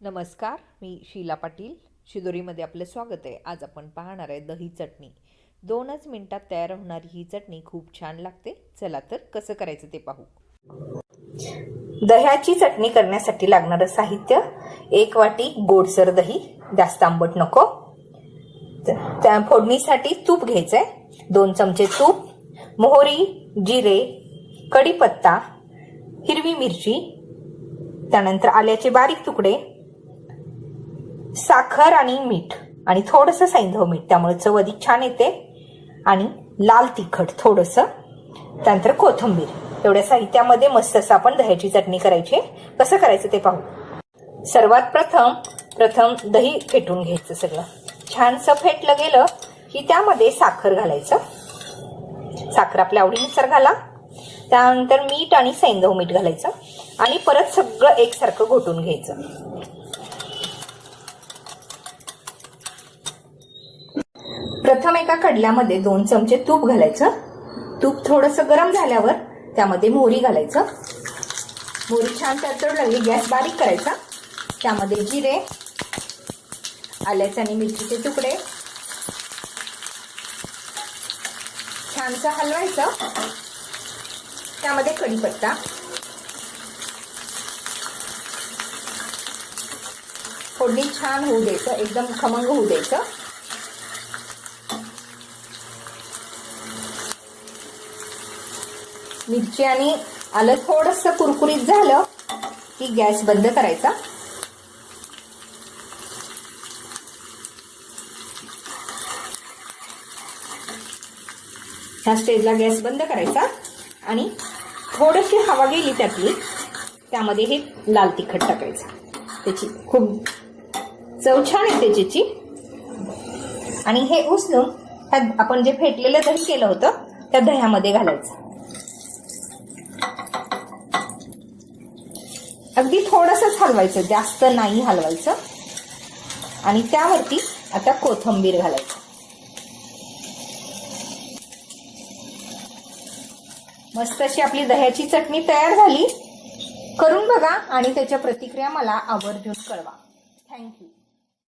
नमस्कार मी शीला पाटील. शिदोरीमध्ये आपलं स्वागत आहे. आज आपण पाहणार आहे दही चटणी. दोनच मिनटात तयार होणारी ही चटणी खूप छान लागते. चला तर कसं करायचं ते पाहू. दह्याची चटणी करण्यासाठी लागणारं साहित्य एक वाटी गोडसर दही जास्त आंबट नको. त्या फोडणीसाठी तूप घ्यायचं आहे दोन चमचे तूप मोहरी जिरे कढीपत्ता हिरवी मिरची त्यानंतर आल्याचे बारीक तुकडे साखर आणि मीठ आणि थोडंसं सैंधव मीठ. त्यामुळे चव अधिक छान येते. आणि लाल तिखट थोडंसं. त्यानंतर कोथिंबीर. एवढ्या साहित्यामध्ये मस्त असं आपण दह्याची चटणी करायची. कसं करायचं ते पाहू. सर्वात प्रथम प्रथम दही फेटून घ्यायचं सगळं. छानसं फेटलं गेलं की त्यामध्ये साखर घालायचं. साखर आपल्या आवडीनुसार घाला. त्यानंतर मीठ आणि सैंधव मीठ घालायचं. आणि परत सगळं एकसारखं घोटून घ्यायचं. प्रथम एका कडल्यामध्ये दोन चमचे तूप घालायचं. तूप थोडंसं गरम झाल्यावर त्यामध्ये मोहरी घालायचं. मोहरी छान तडतड लागली गॅस बारीक करायचा. त्यामध्ये जिरे आल्याचे आणि मिरचीचे तुकडे. छानसं हलवायचं. त्यामध्ये कढीपत्ता. फोडणी छान होऊ द्यायचं एकदम खमंग होऊ द्यायचं. मिरची आणि आलं थोडस कुरकुरीत झालं की गॅस बंद करायचा. ह्या स्टेजला गॅस बंद करायचा आणि थोडीशी हवा गेली त्यातली त्यामध्ये हे लाल तिखट टाकायचं. त्याची खूप चव छान येते त्याची आणि हे उचलून ह्या आपण जे फेटलेलं दही केलं होतं त्या दह्यामध्ये घालायचं. अगदी थोडंसंच हलवायचं जास्त नाही हलवायचं. आणि त्यावरती आता कोथंबीर घालायचं. मस्त अशी आपली दह्याची चटणी तयार झाली. करून बघा आणि त्याच्या प्रतिक्रिया मला आवर्जून कळवा. थँक्यू